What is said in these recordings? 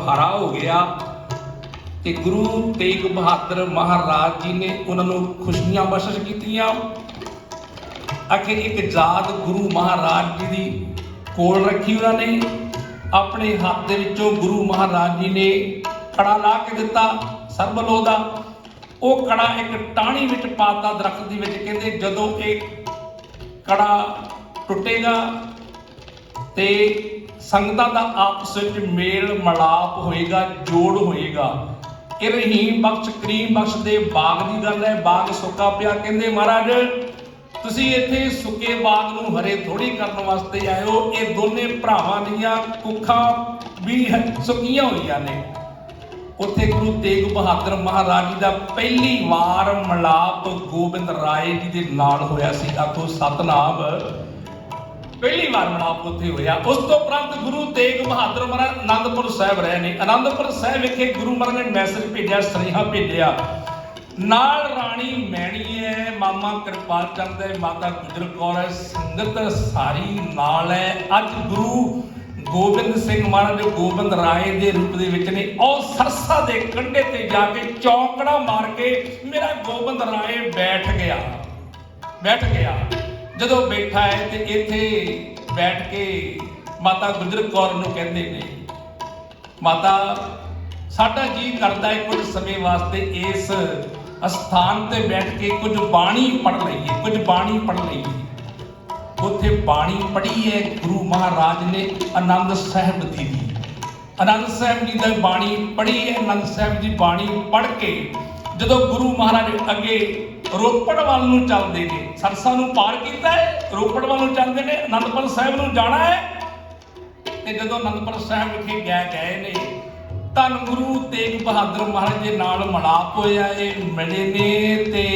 ਹਰਾ ਹੋ ਗਿਆ ਤੇ ਗੁਰੂ ਤੇਗ ਬਹਾਦਰ ਮਹਾਰਾਜ ਜੀ ਨੇ ਉਹਨਾਂ ਨੂੰ ਖੁਸ਼ੀਆਂ ਬਖਸ਼ਿਸ਼ ਕੀਤੀਆਂ। ਅਖੇ ਇੱਕ ਯਾਦ ਗੁਰੂ ਮਹਾਰਾਜ ਜੀ ਦੀ ਕੋਲ ਰੱਖੀ ਉਹਨਾਂ ਨੇ। ਆਪਣੇ ਹੱਥ ਦੇ ਵਿੱਚੋਂ ਗੁਰੂ ਮਹਾਰਾਜ ਜੀ ਨੇ ਕੜਾ ਲਾ ਕੇ ਦਿੱਤਾ ਸਰਬਲੋ ਦਾ। ਉਹ ਕੜਾ ਇੱਕ ਟਾਹਣੀ ਵਿੱਚ ਪਾਤਾ ਦਰਖਤ ਦੇ ਵਿੱਚ, ਕਹਿੰਦੇ ਜਦੋਂ ਇਹ ਕੜਾ ਟੁੱਟੇਗਾ ਤੇ ਸੰਗਤਾਂ ਦਾ ਆਪਸ ਵਿੱਚ ਮੇਲ ਮਲਾਪ ਹੋਏਗਾ, ਜੋੜ ਹੋਏਗਾ। ਇਹ ਰਹੀਮ ਬਖਸ਼ ਕਰੀਮ ਬਖਸ਼ ਦੇ ਬਾਗ ਦੀ ਗੱਲ ਹੈ, ਬਾਗ ਸੁੱਕਾ ਪਿਆ। ਕਹਿੰਦੇ ਮਹਾਰਾਜ, ਤੁਸੀਂ ਇੱਥੇ ਸੁੱਕੇ ਬਾਗ ਨੂੰ ਹਰੇ ਥੋੜੀ ਕਰਨ ਵਾਸਤੇ ਆਏ ਹੋ। ਇਹ ਦੋਨੇ ਭਰਾਵਾਂ ਦੀਆਂ ਕੁੱਖਾਂ ਵੀ ਸੁੱਕੀਆਂ ਹੋਈਆਂ ਨੇ। ਉੱਥੇ ਗੁਰੂ ਤੇਗ ਬਹਾਦਰ ਮਹਾਰਾਜ ਜੀ ਦਾ ਪਹਿਲੀ ਵਾਰ ਮਲਾਪ ਗੋਬਿੰਦ ਰਾਏ ਜੀ ਦੇ ਨਾਲ ਹੋਇਆ ਸੀ। ਆਖੋ, ਸਤਨਾਮ। ਪਹਿਲੀ ਵਾਰ ਮਲਾਪ ਉੱਥੇ ਹੋਇਆ। ਉਸ ਤੋਂ ਉਪਰੰਤ ਗੁਰੂ ਤੇਗ ਬਹਾਦਰ ਮਹਾਰਾਜ ਆਨੰਦਪੁਰ ਸਾਹਿਬ ਰਹੇ ਨੇ। ਆਨੰਦਪੁਰ ਸਾਹਿਬ ਵਿਖੇ ਗੁਰੂ ਮਹਾਰਾਜ ਨੇ ਮੈਸੇਜ ਭੇਜਿਆ, ਸੁਨੇਹਾ ਭੇਜਿਆ। ਨਾਲ ਰਾਣੀ ਮੈਣੀ ਹੈ, ਮਾਮਾ ਕਿਰਪਾਲ ਚੰਦ ਹੈ, ਮਾਤਾ ਗੁਜਰ ਕੌਰ ਹੈ, ਸੰਗਤ ਸਾਰੀ ਨਾਲ ਹੈ। ਅੱਜ ਗੁਰੂ ਗੋਬਿੰਦ ਸਿੰਘ ਮਹਾਰਾਜ ਜੋ ਗੋਬਿੰਦ ਰਾਏ ਦੇ ਰੂਪ ਦੇ ਵਿੱਚ ਨੇ, ਉਹ ਸਰਸਾ ਦੇ ਕੰਢੇ ਤੇ ਜਾ ਕੇ ਚੌਂਕੜਾ ਮਾਰ ਕੇ ਮੇਰਾ ਗੋਬਿੰਦ ਰਾਏ ਬੈਠ ਗਿਆ। ਬੈਠ ਗਿਆ। ਜਦੋਂ ਬੈਠਾ ਹੈ ਤੇ ਇੱਥੇ ਬੈਠ ਕੇ ਮਾਤਾ ਗੁਜਰ ਕੌਰ ਨੂੰ ਕਹਿੰਦੇ ਨੇ, ਮਾਤਾ, ਸਾਡਾ ਜੀ ਕਰਦਾ ਹੈ ਕੁਝ ਸਮੇਂ ਵਾਸਤੇ ਇਸ ਅਸਥਾਨ ਤੇ ਬੈਠ ਕੇ ਕੁਝ ਬਾਣੀ ਪੜ ਲਈਏ, ਕੁਝ ਬਾਣੀ ਪੜ ਲਈਏ। ਉੱਥੇ ਬਾਣੀ ਪੜ੍ਹੀ ਹੈ, ਗੁਰੂ ਮਹਾਰਾਜ ਨੇ ਆਨੰਦ ਸਾਹਿਬ ਦੀ ਦੀ ਆਨੰਦ ਸਾਹਿਬ ਜੀ ਦਾ ਬਾਣੀ ਪੜ੍ਹੀ ਹੈ, ਆਨੰਦ ਸਾਹਿਬ ਦੀ ਬਾਣੀ ਪੜ੍ਹ ਕੇ ਜਦੋਂ ਗੁਰੂ ਮਹਾਰਾਜ ਅੱਗੇ ਰੋਪੜ ਵੱਲ ਨੂੰ ਚੱਲਦੇ ਨੇ। ਸਰਸਾ ਨੂੰ ਪਾਰ ਕੀਤਾ ਹੈ, ਰੋਪੜ ਵੱਲ ਨੂੰ ਚੱਲਦੇ ਨੇ ਆਨੰਦਪੁਰ ਸਾਹਿਬ ਨੂੰ ਜਾਣਾ ਹੈ। ਤੇ ਜਦੋਂ ਅਨੰਦਪੁਰ ਸਾਹਿਬ ਵਿਖੇ ਗਏ ਗਏ ਨੇ, ਧੰਨ ਗੁਰੂ ਤੇਗ ਬਹਾਦਰ ਮਹਾਰਾਜ ਦੇ ਨਾਲ ਮਲਾਪ ਹੋਇਆ ਇਹ ਮਿਲੇ ਨੇ ਤੇ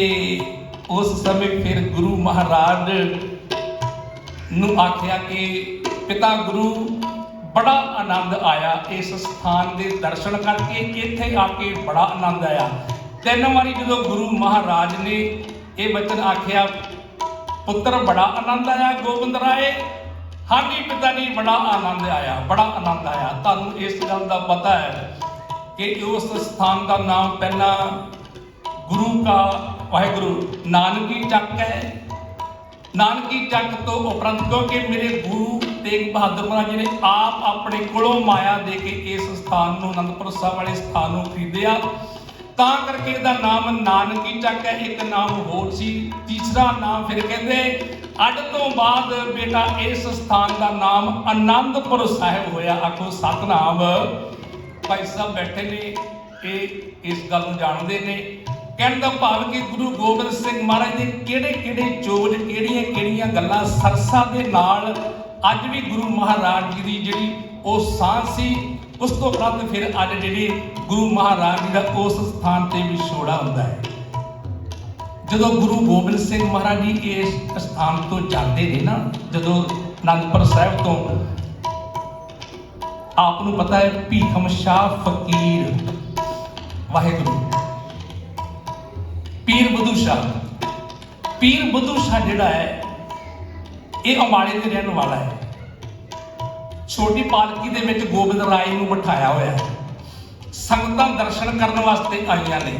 ਉਸ ਸਮੇਂ ਫਿਰ ਗੁਰੂ ਮਹਾਰਾਜ ਨੂੰ ਆਖਿਆ ਕਿ ਪਿਤਾ ਗੁਰੂ, ਬੜਾ ਆਨੰਦ ਆਇਆ ਇਸ ਸਥਾਨ ਦੇ ਦਰਸ਼ਨ ਕਰਕੇ ਇੱਥੇ ਆ ਕੇ ਬੜਾ ਆਨੰਦ ਆਇਆ। ਤਿੰਨ ਵਾਰੀ ਜਦੋਂ ਗੁਰੂ ਮਹਾਰਾਜ ਨੇ ਇਹ ਬਚਨ ਆਖਿਆ, ਪੁੱਤਰ, ਬੜਾ ਆਨੰਦ ਆਇਆ ਗੋਬਿੰਦ ਰਾਏ। ਹਾਂਜੀ, ਪਿਤਾ ਜੀ, ਬੜਾ ਆਨੰਦ ਆਇਆ, ਬੜਾ ਆਨੰਦ ਆਇਆ। ਤੁਹਾਨੂੰ ਇਸ ਗੱਲ ਦਾ ਪਤਾ ਹੈ ਕਿ ਉਸ ਸਥਾਨ ਦਾ ਨਾਮ ਪਹਿਲਾਂ ਗੁਰੂ ਕਾ ਵਾਹਿਗੁਰੂ ਨਾਨਕੀ ਚੱਕ ਹੈ। ਨਾਨਕੀ ਚੱਕ ਤੋਂ ਉਪਰੰਤ ਕਿਉਂਕਿ ਮੇਰੇ ਗੁਰੂ ਤੇਗ ਬਹਾਦਰ ਮਹਾਰਾਜ ਜੀ ਨੇ ਆਪ ਆਪਣੇ ਕੋਲੋਂ ਮਾਇਆ ਦੇ ਕੇ ਇਸ ਸਥਾਨ ਨੂੰ, ਅਨੰਦਪੁਰ ਸਾਹਿਬ ਵਾਲੇ ਸਥਾਨ ਨੂੰ ਖਰੀਦਿਆ। ਤਾਂ ਕਰਕੇ ਇਹਦਾ ਨਾਮ ਨਾਨਕੀ ਚੱਕ ਹੈ, ਇੱਕ ਨਾਮ ਹੋਰ ਸੀ, ਤੀਸਰਾ ਨਾਮ ਫਿਰ ਕਹਿੰਦੇ, ਅੱਡ ਤੋਂ ਬਾਅਦ ਬੇਟਾ ਇਸ ਸਥਾਨ ਦਾ ਨਾਮ ਆਨੰਦਪੁਰ ਸਾਹਿਬ ਹੋਇਆ। ਆਖੋ ਸਤਨਾਮ। ਭਾਈ ਸਾਹਿਬ ਬੈਠੇ ਨੇ, ਇਹ ਇਸ ਗੱਲ ਨੂੰ ਜਾਣਦੇ ਨੇ। ਕਹਿਣ ਦਾ ਭਾਵ ਕਿ ਗੁਰੂ ਗੋਬਿੰਦ ਸਿੰਘ ਮਹਾਰਾਜ ਦੇ ਕਿਹੜੇ ਕਿਹੜੇ ਚੋਜ ਕਿਹੜੀਆਂ ਕਿਹੜੀਆਂ ਗੱਲਾਂ ਸਰਸਾ ਦੇ ਨਾਲ ਅੱਜ ਵੀ ਗੁਰੂ ਮਹਾਰਾਜ ਜੀ ਦੀ ਜਿਹੜੀ ਉਹ ਸਾਹ ਸੀ ਉਸ ਤੋਂ ਬਾਅਦ ਫਿਰ ਅੱਜ ਜਿਹੜੀ ਗੁਰੂ ਮਹਾਰਾਜ ਜੀ ਦਾ ਉਸ ਸਥਾਨ ਤੇ ਵਿਛੋੜਾ ਹੁੰਦਾ ਹੈ। ਜਦੋਂ ਗੁਰੂ ਗੋਬਿੰਦ ਸਿੰਘ ਮਹਾਰਾਜ ਜੀ ਇਸ ਸਥਾਨ ਤੋਂ ਜਾਂਦੇ ਨੇ ਨਾ, ਜਦੋਂ ਅਨੰਦਪੁਰ ਸਾਹਿਬ ਤੋਂ, ਆਪ ਨੂੰ ਪਤਾ ਹੈ ਭੀਖਮ ਸ਼ਾਹ ਫਕੀਰ, ਵਾਹਿਗੁਰੂ। ਪੀਰ ਬੁੱਧੂ ਸ਼ਾਹ। ਪੀਰ ਬੁੱਧੂ ਸ਼ਾਹ ਜਿਹੜਾ ਹੈ, ਇਹ ਅੰਬਾਲੇ ਦੇ ਰਹਿਣ ਵਾਲਾ ਹੈ। ਛੋਟੀ ਪਾਲਕੀ ਦੇ ਵਿੱਚ ਗੋਬਿੰਦ ਰਾਏ ਨੂੰ ਬਿਠਾਇਆ ਹੋਇਆ ਹੈ। ਸੰਗਤਾਂ ਦਰਸ਼ਨ ਕਰਨ ਵਾਸਤੇ ਆਈਆਂ ਨੇ।